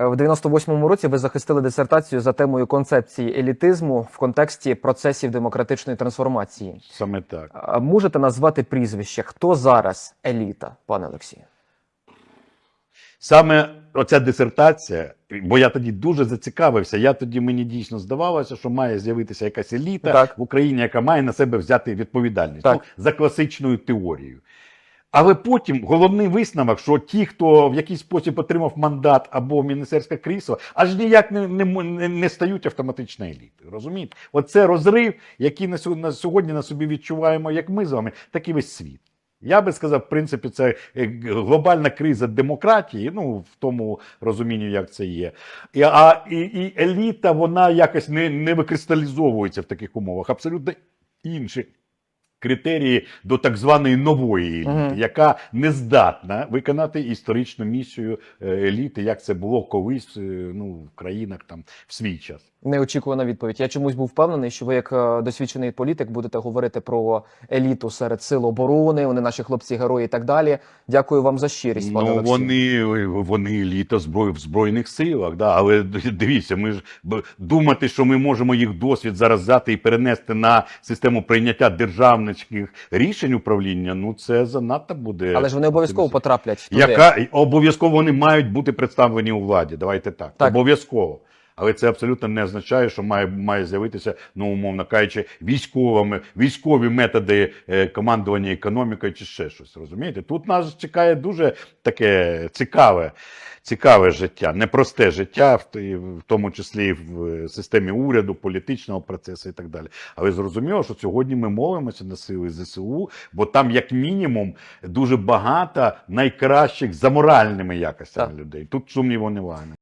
Е, В 98-му році ви захистили дисертацію за темою концепції елітизму в контексті процесів демократичної трансформації. Саме так. А Можете назвати прізвище? Хто зараз еліта, пане Олексію? Саме оця дисертація, бо я тоді дуже зацікавився. Я тоді мені дійсно здавалося, що має з'явитися якась еліта Так. в Україні, яка має на себе взяти відповідальність Так. ну, за класичною теорією. Але потім головний висновок, що ті, хто в якийсь спосіб отримав мандат або міністерське крісло, аж ніяк не, не, не, не стають автоматично елітою. Розумієте? Оце розрив, який на сьогодні, на сьогодні на собі відчуваємо, як ми з вами, так і весь світ. Я би сказав, в принципі, це е, глобальна криза демократії, ну в тому розумінні, як це є. І, а і, і еліта, вона якось не, не викристалізовується в таких умовах. Абсолютно інші критерії до так званої нової еліти, Мгм. яка не здатна виконати історичну місію е, еліти, як це було колись е, ну, в країнах там в свій час. Неочікувана відповідь. Я чомусь був впевнений, що ви, як е, досвідчений політик, будете говорити про еліту серед сил оборони, вони наші хлопці, герої і так далі. Дякую вам за щирість, пане Ну, вони, вони еліта зброї в Збройних силах, да. але дивіться, ми ж думати, що ми можемо їх досвід зараз взяти і перенести на систему прийняття державницьких рішень управління, ну це занадто буде. Але ж вони обов'язково потраплять туди. Яка обов'язково вони мають бути представлені у владі. Давайте так. Так. Обов'язково. Але це абсолютно не означає, що має, має з'явитися, ну умовно кажучи, військовими, військові методи е, командування економікою чи ще щось. Розумієте? Тут нас чекає дуже таке цікаве, цікаве життя, непросте життя, в, в тому числі і в е, системі уряду, політичного процесу і так далі. Але зрозуміло, що сьогодні ми молимося на сили ЗСУ, бо там, як мінімум, дуже багато найкращих за моральними якостями Так. людей. Тут сумніву немає.